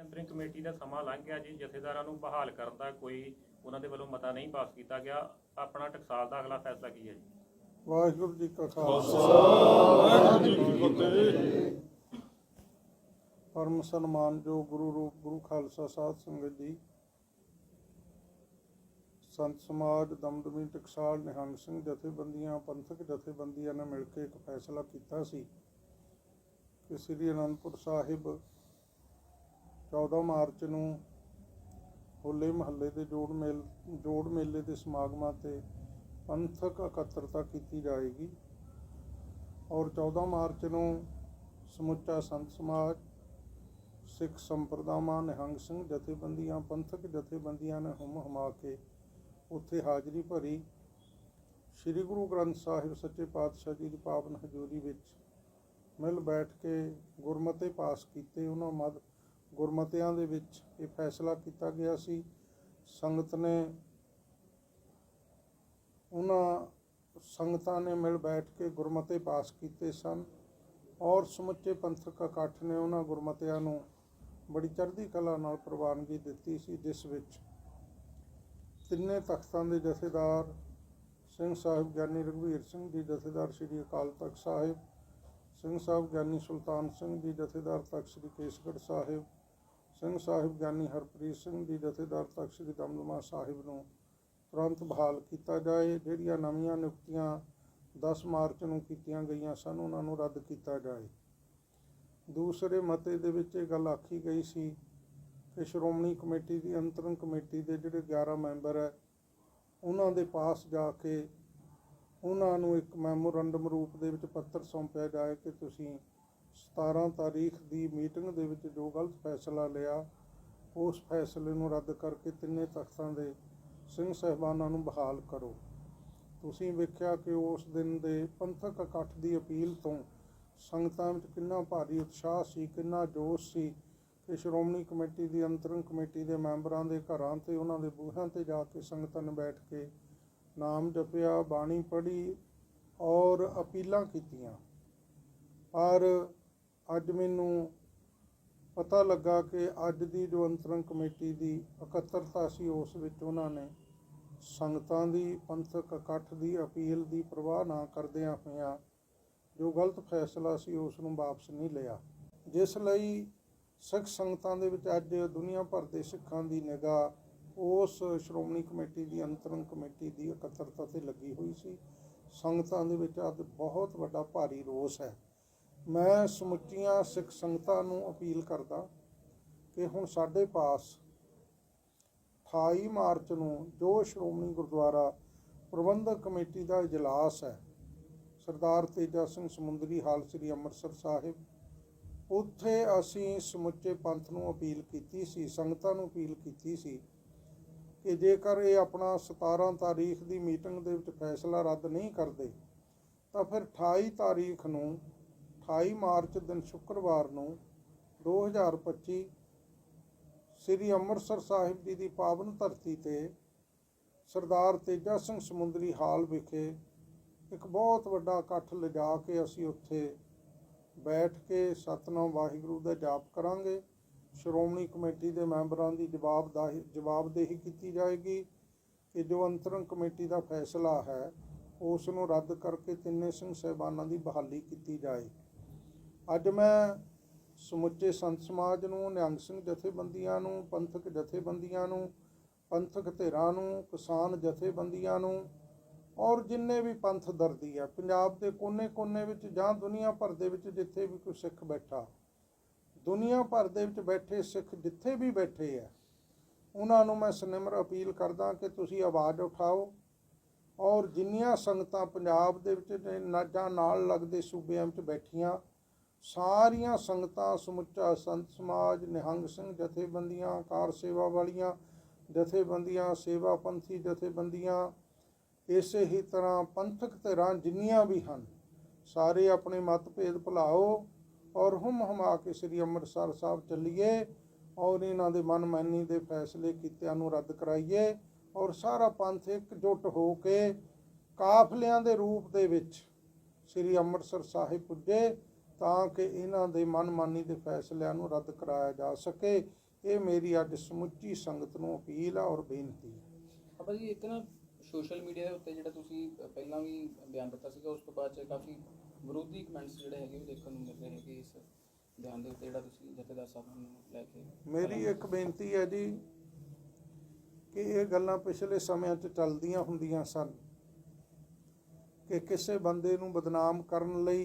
Interim committee ਦਾ ਸਮਾਂ ਲੰਘ ਗਿਆ ਜੀ। ਜਥੇਦਾਰਾਂ ਨੂੰ ਬਹਾਲ ਕਰਨ ਦਾ ਕੋਈ ਉਹਨਾਂ ਦੇ ਵੱਲੋਂ ਮਤਾ ਨਹੀਂ ਪਾਸ ਕੀਤਾ ਗਿਆ। ਆਪਣਾ ਟਕਸਾਲ ਦਾ ਅਗਲਾ ਫੈਸਲਾ ਕੀ ਹੈ ਜੀ? ਵਾਹਿਗੁਰੂ ਜੀ ਕਾ ਖਾਲਸਾ। ਵਾਹਿਗੁਰੂ ਜੀ ਕੀ ਫਤਿਹ। ਪਰਮ ਸਨਮਾਨਯੋਗ ਗੁਰੂ ਰੂਪ ਗੁਰੂ ਖਾਲਸਾ ਸਾਧ ਸੰਗਤ ਜੀ। ਸੰਤ ਸਮਾਜ ਦਮਦਮੀ ਟਕਸਾਲ ਨਿਹੰਗ ਸਿੰਘ ਜਥੇਬੰਦੀਆਂ ਪੰਥਕ ਜਥੇਬੰਦੀਆਂ ਨੇ ਮਿਲ ਕੇ ਇੱਕ ਫੈਸਲਾ ਕੀਤਾ ਸੀ ਕਿ ਸ੍ਰੀ ਅਨੰਦਪੁਰ ਸਾਹਿਬ 14 ਮਾਰਚ ਨੂੰ ਹੋਲੇ ਮਹੱਲੇ ਦੇ ਜੋੜ ਮੇਲ, ਜੋੜ ਮੇਲੇ ਦੇ ਸਮਾਗਮਾਂ ਤੇ ਪੰਥਕ ਇਕੱਤਰਤਾ ਕੀਤੀ ਜਾਏਗੀ। ਔਰ 14 ਮਾਰਚ ਨੂੰ ਸਮੁੱਚਾ ਸੰਤ ਸਮਾਜ, ਸਿੱਖ ਸੰਪਰਦਾਵਾਂ ਨਿਹੰਗ ਸਿੰਘ ਜਥੇਬੰਦੀਆਂ, ਪੰਥਕ ਜਥੇਬੰਦੀਆਂ ਨੇ ਹੁਮ ਹਮਾ ਕੇ ਉੱਥੇ ਹਾਜ਼ਰੀ ਭਰੀ। ਸ੍ਰੀ ਗੁਰੂ ਗ੍ਰੰਥ ਸਾਹਿਬ ਸੱਚੇ ਪਾਤਸ਼ਾਹ ਜੀ ਦੀ ਪਾਵਨ ਹਜ਼ੂਰੀ ਵਿੱਚ ਮਿਲ ਬੈਠ ਕੇ ਗੁਰਮਤੇ ਪਾਸ ਕੀਤੇ। ਉਹਨਾਂ ਮਦ ਗੁਰਮਤਿਆਂ ਦੇ ਵਿੱਚ ਇਹ ਫੈਸਲਾ ਕੀਤਾ ਗਿਆ ਸੀ। ਸੰਗਤ ਨੇ ਉਹਨਾਂ ਸੰਗਤਾਂ ਨੇ ਮਿਲ ਬੈਠ ਕੇ ਗੁਰਮਤੇ ਪਾਸ ਕੀਤੇ ਸਨ ਔਰ ਸਮੁੱਚੇ ਪੰਥਕ ਇਕੱਠ ਨੇ ਉਹਨਾਂ ਗੁਰਮਤਿਆਂ ਨੂੰ ਬੜੀ ਚੜ੍ਹਦੀ ਕਲਾ ਨਾਲ ਪ੍ਰਵਾਨਗੀ ਦਿੱਤੀ ਸੀ, ਜਿਸ ਵਿੱਚ ਤਿੰਨੇ ਤਖਤਾਂ ਦੇ ਜਥੇਦਾਰ ਸਿੰਘ ਸਾਹਿਬ ਗਿਆਨੀ ਰਘਵੀਰ ਸਿੰਘ ਜੀ ਜਥੇਦਾਰ ਸ੍ਰੀ ਅਕਾਲ ਤਖਤ ਸਾਹਿਬ, ਸਿੰਘ ਸਾਹਿਬ ਗਿਆਨੀ ਸੁਲਤਾਨ ਸਿੰਘ ਜੀ ਜਥੇਦਾਰ ਤਖਤ ਸ੍ਰੀ ਕੇਸਗੜ੍ਹ ਸਾਹਿਬ ਸਿੰਘ ਸਾਹਿਬ ਗਿਆਨੀ ਹਰਪ੍ਰੀਤ ਸਿੰਘ ਜੀ ਜਥੇਦਾਰ ਤਖਤ ਸ੍ਰੀ ਦਮਦਮਾ ਸਾਹਿਬ ਨੂੰ ਤੁਰੰਤ ਬਹਾਲ ਕੀਤਾ ਜਾਏ, ਜਿਹੜੀਆਂ ਨਵੀਆਂ ਨਿਯੁਕਤੀਆਂ 10 ਮਾਰਚ ਨੂੰ ਕੀਤੀਆਂ ਗਈਆਂ ਸਨ, ਉਹਨਾਂ ਨੂੰ ਰੱਦ ਕੀਤਾ ਜਾਏ। ਦੂਸਰੇ ਮਤੇ ਦੇ ਵਿੱਚ ਇਹ ਗੱਲ ਆਖੀ ਗਈ ਸੀ ਕਿ ਸ਼੍ਰੋਮਣੀ ਕਮੇਟੀ ਦੀ ਅੰਤਰੰਗ ਕਮੇਟੀ ਦੇ ਜਿਹੜੇ 11 ਮੈਂਬਰ ਹੈ, ਉਹਨਾਂ ਦੇ ਪਾਸ ਜਾ ਕੇ ਉਹਨਾਂ ਨੂੰ ਇੱਕ ਮੈਮੋਰੰਡਮ ਰੂਪ ਦੇ ਵਿੱਚ ਪੱਤਰ ਸੌਂਪਿਆ ਜਾਏ ਕਿ ਤੁਸੀਂ 17 ਤਾਰੀਖ ਦੀ ਮੀਟਿੰਗ ਦੇ ਵਿੱਚ ਜੋ ਗਲਤ ਫੈਸਲਾ ਲਿਆ, ਉਸ ਫੈਸਲੇ ਨੂੰ ਰੱਦ ਕਰਕੇ ਤਿੰਨੇ ਤਖਤਾਂ ਦੇ ਸਿੰਘ ਸਹਿਬਾਨਾਂ ਨੂੰ ਬਹਾਲ ਕਰੋ। ਤੁਸੀਂ ਵੇਖਿਆ ਕਿ ਉਸ ਦਿਨ ਦੇ ਪੰਥਕ ਇਕੱਠ ਦੀ ਅਪੀਲ ਤੋਂ ਸੰਗਤਾਂ ਵਿੱਚ ਕਿੰਨਾ ਭਾਰੀ ਉਤਸ਼ਾਹ ਸੀ, ਕਿੰਨਾ ਜੋਸ਼ ਸੀ ਕਿ ਸ਼੍ਰੋਮਣੀ ਕਮੇਟੀ ਦੀ, ਅੰਤਰੰਗ ਕਮੇਟੀ ਦੇ ਮੈਂਬਰਾਂ ਦੇ ਘਰਾਂ ਤੇ ਉਹਨਾਂ ਦੇ ਬੂਹਿਆਂ ਤੇ ਜਾ ਕੇ ਸੰਗਤਾਂ ਨੇ ਬੈਠ ਕੇ ਨਾਮ ਜਪਿਆ, ਬਾਣੀ ਪੜ੍ਹੀ ਔਰ ਅਪੀਲਾਂ ਕੀਤੀਆਂ। ਪਰ ਅੱਜ ਮੈਨੂੰ ਪਤਾ ਲੱਗਾ ਕਿ ਅੱਜ ਦੀ ਜੋ ਅੰਤਰੰਗ ਕਮੇਟੀ ਦੀ ਇਕੱਤਰਤਾ ਸੀ, ਉਸ ਵਿੱਚ ਉਹਨਾਂ ਨੇ ਸੰਗਤਾਂ ਦੀ, ਪੰਥਕ ਇਕੱਠ ਦੀ ਅਪੀਲ ਦੀ ਪਰਵਾਹ ਨਾ ਕਰਦਿਆਂ ਹੋਇਆਂ ਜੋ ਗਲਤ ਫੈਸਲਾ ਸੀ, ਉਸ ਨੂੰ ਵਾਪਸ ਨਹੀਂ ਲਿਆ। ਜਿਸ ਲਈ ਸਿੱਖ ਸੰਗਤਾਂ ਦੇ ਵਿੱਚ ਅੱਜ ਦੁਨੀਆ ਭਰ ਦੇ ਸਿੱਖਾਂ ਦੀ ਨਿਗਾਹ ਉਸ ਸ਼੍ਰੋਮਣੀ ਕਮੇਟੀ ਦੀ, ਅੰਤਰੰਗ ਕਮੇਟੀ ਦੀ ਇਕੱਤਰਤਾ ਤੇ ਲੱਗੀ ਹੋਈ ਸੀ। ਸੰਗਤਾਂ ਦੇ ਵਿੱਚ ਅੱਜ ਬਹੁਤ ਵੱਡਾ ਭਾਰੀ ਰੋਸ ਹੈ। ਮੈਂ ਸਮੁੱਚੀਆਂ ਸਿੱਖ ਸੰਗਤਾਂ ਨੂੰ ਅਪੀਲ ਕਰਦਾ ਕਿ ਹੁਣ ਸਾਡੇ ਪਾਸ 28 ਮਾਰਚ ਨੂੰ ਜੋ ਸ਼੍ਰੋਮਣੀ ਗੁਰਦੁਆਰਾ ਪ੍ਰਬੰਧਕ ਕਮੇਟੀ ਦਾ ਇਜਲਾਸ ਹੈ, ਸਰਦਾਰ ਤੇਜਾ ਸਿੰਘ ਸਮੁੰਦਰੀ ਹਾਲ ਸ੍ਰੀ ਅੰਮ੍ਰਿਤਸਰ ਸਾਹਿਬ, ਉੱਥੇ ਅਸੀਂ ਸਮੁੱਚੇ ਪੰਥ ਨੂੰ ਅਪੀਲ ਕੀਤੀ ਸੀ, ਸੰਗਤਾਂ ਨੂੰ ਅਪੀਲ ਕੀਤੀ ਸੀ ਕਿ ਜੇਕਰ ਇਹ ਆਪਣਾ 17 ਤਾਰੀਖ ਦੀ ਮੀਟਿੰਗ ਦੇ ਵਿੱਚ ਫੈਸਲਾ ਰੱਦ ਨਹੀਂ ਕਰਦੇ, ਤਾਂ ਫਿਰ 28 ਤਾਰੀਖ ਨੂੰ 28 ਮਾਰਚ ਦਿਨ ਸ਼ੁੱਕਰਵਾਰ ਨੂੰ 2025 ਸ੍ਰੀ ਅੰਮ੍ਰਿਤਸਰ ਸਾਹਿਬ ਜੀ ਦੀ ਪਾਵਨ ਧਰਤੀ ਤੇ ਸਰਦਾਰ ਤੇਜਾ ਸਿੰਘ ਸਮੁੰਦਰੀ ਹਾਲ ਵਿਖੇ ਇੱਕ ਬਹੁਤ ਵੱਡਾ ਇਕੱਠ ਲਿਜਾ ਕੇ ਅਸੀਂ ਉੱਥੇ ਬੈਠ ਕੇ ਸਤਨਾਮ ਵਾਹਿਗੁਰੂ ਦਾ ਜਾਪ ਕਰਾਂਗੇ। ਸ਼੍ਰੋਮਣੀ ਕਮੇਟੀ ਦੇ ਮੈਂਬਰਾਂ ਦੀ ਜਵਾਬਦਾਹੀ ਜਵਾਬਦੇਹੀ ਕੀਤੀ ਜਾਏਗੀ ਕਿ ਜੋ ਅੰਤਰੰਗ ਕਮੇਟੀ ਦਾ ਫੈਸਲਾ ਹੈ, ਉਸ ਨੂੰ ਰੱਦ ਕਰਕੇ ਤਿੰਨੇ ਸਿੰਘ ਸਹਿਬਾਨਾਂ ਦੀ ਬਹਾਲੀ ਕੀਤੀ ਜਾਏ। ਅੱਜ ਮੈਂ ਸਮੁੱਚੇ ਸੰਤ ਸਮਾਜ ਨੂੰ, ਨਿਹੰਗ ਸਿੰਘ ਜਥੇਬੰਦੀਆਂ ਨੂੰ, ਪੰਥਕ ਜਥੇਬੰਦੀਆਂ ਨੂੰ, ਪੰਥਕ ਧਿਰਾਂ ਨੂੰ, ਕਿਸਾਨ ਜਥੇਬੰਦੀਆਂ ਨੂੰ ਔਰ ਜਿੰਨੇ ਵੀ ਪੰਥ ਦਰਦੀ ਆ, ਪੰਜਾਬ ਦੇ ਕੋਨੇ-ਕੋਨੇ ਵਿੱਚ ਜਾਂ ਦੁਨੀਆ ਭਰ ਦੇ ਵਿੱਚ ਜਿੱਥੇ ਵੀ ਕੋਈ ਸਿੱਖ ਬੈਠਾ, ਦੁਨੀਆ ਭਰ ਦੇ ਵਿੱਚ ਬੈਠੇ ਸਿੱਖ ਜਿੱਥੇ ਵੀ ਬੈਠੇ ਆ, ਉਹਨਾਂ ਨੂੰ ਮੈਂ ਸਨਿਮਰ ਅਪੀਲ ਕਰਦਾ ਕਿ ਤੁਸੀਂ ਆਵਾਜ਼ ਉਠਾਓ ਔਰ ਜਿੰਨੀਆਂ ਸੰਗਤਾਂ ਪੰਜਾਬ ਦੇ ਵਿੱਚ ਨਾ- ਜਾਂ ਨਾਲ ਲੱਗਦੇ ਸੂਬਿਆਂ ਵਿੱਚ ਬੈਠੀਆਂ ਸਾਰੀਆਂ ਸੰਗਤਾਂ ਸਮੁੱਚਾ ਸੰਤ ਸਮਾਜ, ਨਿਹੰਗ ਸਿੰਘ ਜਥੇਬੰਦੀਆਂ, ਕਾਰ ਸੇਵਾ ਵਾਲੀਆਂ ਜਥੇਬੰਦੀਆਂ, ਸੇਵਾ ਪੰਥੀ ਜਥੇਬੰਦੀਆਂ, ਇਸੇ ਹੀ ਤਰ੍ਹਾਂ ਪੰਥਕ ਧਿਰਾਂ ਜਿੰਨੀਆਂ ਵੀ ਹਨ, ਸਾਰੇ ਆਪਣੇ ਮਤਭੇਦ ਭੁਲਾਓ ਔਰ ਹਮ ਹਮਾ ਕੇ ਸ੍ਰੀ ਅੰਮ੍ਰਿਤਸਰ ਸਾਹਿਬ ਚੱਲੀਏ ਔਰ ਇਹਨਾਂ ਦੇ ਮਨਮਾਨੀ ਦੇ ਫੈਸਲੇ ਕੀਤਿਆਂ ਨੂੰ ਰੱਦ ਕਰਾਈਏ ਔਰ ਸਾਰਾ ਪੰਥ ਇਕਜੁੱਟ ਹੋ ਕੇ ਕਾਫਲਿਆਂ ਦੇ ਰੂਪ ਦੇ ਵਿੱਚ ਸ੍ਰੀ ਅੰਮ੍ਰਿਤਸਰ ਸਾਹਿਬ ਪੁੱਜੇ ਤਾਂ ਕਿ ਇਹਨਾਂ ਦੇ ਮਨਮਾਨੀ ਦੇ ਫੈਸਲਿਆਂ ਨੂੰ ਰੱਦ ਕਰਾਇਆ ਜਾ ਸਕੇ। ਇਹ ਮੇਰੀ ਅੱਜ ਸਮੁੱਚੀ ਸੰਗਤ ਨੂੰ ਅਪੀਲ ਆ ਔਰ ਬੇਨਤੀ ਹੈ ਆਪਾਂ ਜੀ ਇੱਕ ਨਾ ਸੋਸ਼ਲ ਮੀਡੀਆ ਦੇ ਉੱਤੇ ਜਿਹੜਾ ਤੁਸੀਂ ਪਹਿਲਾਂ ਵੀ ਬਿਆਨ ਦਿੱਤਾ ਸੀਗਾ ਉਸ ਤੋਂ ਬਾਅਦ ਚ ਕਾਫੀ ਵਿਰੋਧੀ ਕਮੈਂਟਸ ਜਿਹੜੇ ਹੈਗੇ ਉਹ ਦੇਖਣ ਨੂੰ ਮਿਲ ਰਹੇ ਹੈਗੇ ਇਸ ਬਿਆਨ ਦੇ ਉੱਤੇ ਜਿਹੜਾ ਤੁਸੀਂ ਜਥੇਦਾਰ ਸਾਹਿਬ ਨੂੰ ਲੈ ਕੇ ਮੇਰੀ ਇੱਕ ਬੇਨਤੀ ਹੈ ਜੀ ਕਿ ਇਹ ਗੱਲਾਂ ਪਿਛਲੇ ਸਮਿਆਂ 'ਚ ਚੱਲਦੀਆਂ ਹੁੰਦੀਆਂ ਸਨ ਕਿ ਕਿਸੇ ਬੰਦੇ ਨੂੰ ਬਦਨਾਮ ਕਰਨ ਲਈ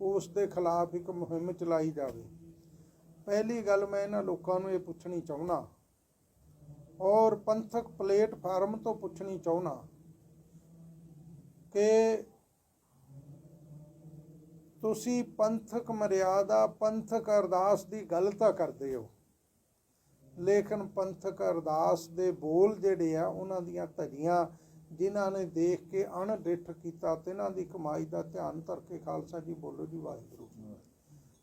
ਉਸ ਦੇ ਖਿਲਾਫ ਇੱਕ ਮੁਹਿੰਮ ਚਲਾਈ ਜਾਵੇ। ਪਹਿਲੀ ਗੱਲ ਮੈਂ ਇਹਨਾਂ ਲੋਕਾਂ ਨੂੰ ਇਹ ਪੁੱਛਣੀ ਚਾਹੁੰਦਾ ਔਰ ਪੰਥਕ ਪਲੇਟਫਾਰਮ ਤੋਂ ਪੁੱਛਣੀ ਚਾਹੁੰਦਾ ਕਿ ਤੁਸੀਂ ਪੰਥਕ ਮਰਿਆਦਾ, ਪੰਥਕ ਅਰਦਾਸ ਦੀ ਗੱਲ ਤਾਂ ਕਰਦੇ ਹੋ, ਲੇਕਿਨ ਪੰਥਕ ਅਰਦਾਸ ਦੇ ਬੋਲ ਜਿਹੜੇ ਆ, ਉਹਨਾਂ ਦੀਆਂ ਧਜੀਆਂ ਜਿਨ੍ਹਾਂ ਨੇ ਦੇਖ ਕੇ ਅਣਡਿੱਠ ਕੀਤਾ ਤੇ ਦੀ ਕਮਾਈ ਦਾ ਧਿਆਨ ਧਰ ਕੇ ਖਾਲਸਾ ਜੀ ਬੋਲੋ ਜੀ ਵਾਹਿਗੁਰੂ।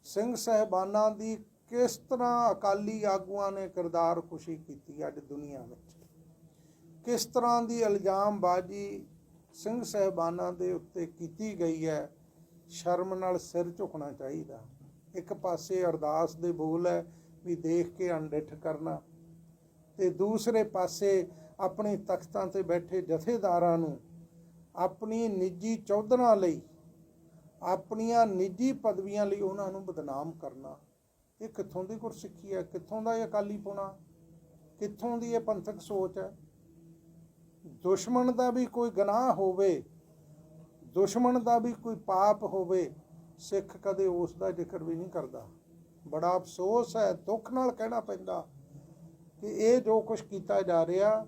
ਸਿੰਘ ਸਹਿਬਾਨਾਂ ਦੀ ਕਿਸ ਤਰ੍ਹਾਂ ਅਕਾਲੀ ਆਗੂਆਂ ਨੇ ਕਿਰਦਾਰ ਖੁਸ਼ੀ ਕੀਤੀ ਅੱਜ ਦੁਨੀਆ ਵਿੱਚ? ਕਿਸ ਤਰ੍ਹਾਂ ਦੀ ਇਲਜ਼ਾਮਬਾਜ਼ੀ ਸਿੰਘ ਸਹਿਬਾਨਾਂ ਦੇ ਉੱਤੇ ਕੀਤੀ ਗਈ ਹੈ? ਸ਼ਰਮ ਨਾਲ ਸਿਰ ਝੁਕਣਾ ਚਾਹੀਦਾ। ਇੱਕ ਪਾਸੇ ਅਰਦਾਸ ਦੇ ਬੋਲ ਹੈ ਵੀ ਦੇਖ ਕੇ ਅਣਡਿੱਠ ਕਰਨਾ ਤੇ ਦੂਸਰੇ ਪਾਸੇ ਆਪਣੇ ਤਖਤਾਂ ਤੇ ਬੈਠੇ ਜਥੇਦਾਰਾਂ ਨੂੰ ਆਪਣੀ ਨਿੱਜੀ ਚੌਧਰਾਂ ਲਈ, ਆਪਣੀਆਂ ਨਿੱਜੀ ਪਦਵੀਆਂ ਲਈ ਉਹਨਾਂ ਨੂੰ ਬਦਨਾਮ ਕਰਨਾ। ਇਹ ਕਿੱਥੋਂ ਦੀ ਗੁਰਸਿੱਖੀ ਹੈ? ਕਿੱਥੋਂ ਦਾ ਇਹ ਅਕਾਲੀ ਪੁਣਾ? ਕਿੱਥੋਂ ਦੀ ਇਹ ਪੰਥਕ ਸੋਚ ਹੈ? ਦੁਸ਼ਮਣ ਦਾ ਵੀ ਕੋਈ ਗਨਾਹ ਹੋਵੇ, ਦੁਸ਼ਮਣ ਦਾ ਵੀ ਕੋਈ ਪਾਪ ਹੋਵੇ, ਸਿੱਖ ਕਦੇ ਉਸ ਦਾ ਜ਼ਿਕਰ ਵੀ ਨਹੀਂ ਕਰਦਾ। ਬੜਾ ਅਫਸੋਸ ਹੈ, ਦੁੱਖ ਨਾਲ ਕਹਿਣਾ ਪੈਂਦਾ ਕਿ ਇਹ ਜੋ ਕੁਝ ਕੀਤਾ ਜਾ ਰਿਹਾ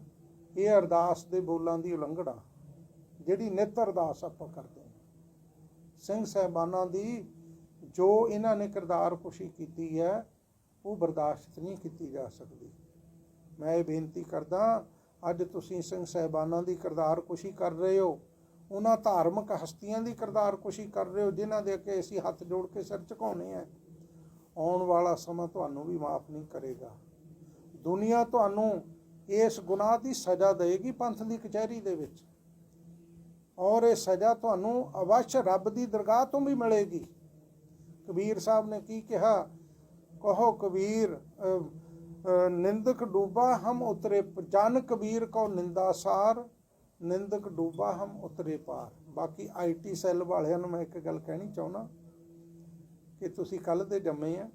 ਇਹ ਅਰਦਾਸ ਦੇ ਬੋਲਾਂ ਦੀ ਉਲੰਘਣਾ, ਜਿਹੜੀ ਨਿਤ ਅਰਦਾਸ ਆਪਾਂ ਕਰਦੇ ਹਾਂ। ਸਿੰਘ ਸਹਿਬਾਨਾਂ ਦੀ ਜੋ ਇਹਨਾਂ ਨੇ ਕਿਰਦਾਰ ਖੁਸ਼ੀ ਕੀਤੀ ਹੈ, ਉਹ ਬਰਦਾਸ਼ਤ ਨਹੀਂ ਕੀਤੀ ਜਾ ਸਕਦੀ। ਮੈਂ ਇਹ ਬੇਨਤੀ ਕਰਦਾ, ਅੱਜ ਤੁਸੀਂ ਸਿੰਘ ਸਹਿਬਾਨਾਂ ਦੀ ਕਿਰਦਾਰ ਖੁਸ਼ੀ ਕਰ ਰਹੇ ਹੋ, ਉਹਨਾਂ ਧਾਰਮਿਕ ਹਸਤੀਆਂ ਦੀ ਕਿਰਦਾਰ ਖੁਸ਼ੀ ਕਰ ਰਹੇ ਹੋ, ਜਿਨ੍ਹਾਂ ਦੇ ਅੱਗੇ ਅਸੀਂ ਹੱਥ ਜੋੜ ਕੇ ਸਿਰ ਝੁਕਾਉਣੇ ਆ। ਆਉਣ ਵਾਲਾ ਸਮਾਂ ਤੁਹਾਨੂੰ ਵੀ ਮਾਫ ਨਹੀਂ ਕਰੇਗਾ। ਦੁਨੀਆ ਤੁਹਾਨੂੰ ਇਸ ਗੁਨਾਹ ਦੀ ਸਜ਼ਾ ਦੇਗੀ ਪੰਥ ਦੀ ਕਚਹਿਰੀ ਦੇ ਵਿੱਚ। ਔਰ ਇਹ ਸਜ਼ਾ ਤੁਹਾਨੂੰ ਅਵਸ਼ ਰੱਬ ਦੀ ਦਰਗਾਹ ਤੋਂ ਵੀ ਮਿਲੇਗੀ। ਕਬੀਰ ਸਾਹਿਬ ਨੇ ਕੀ ਕਿਹਾ? ਕਹੋ ਕਬੀਰ ਨਿੰਦਕ ਡੂਬਾ ਹਮ ਉਤਰੇ ਜਨ ਕਬੀਰ ਕੋ ਨਿੰਦਾਸਾਰ ਨਿੰਦਕ ਡੂਬਾ ਹਮ ਉਤਰੇ ਪਾਰ। ਬਾਕੀ ਆਈਟੀ ਸੈੱਲ ਵਾਲਿਆਂ ਨੂੰ ਮੈਂ ਇੱਕ ਗੱਲ ਕਹਿਣੀ ਚਾਹੁੰਦਾ ਕਿ ਤੁਸੀਂ ਕੱਲ ਦੇ ਜੰਮੇ ਆ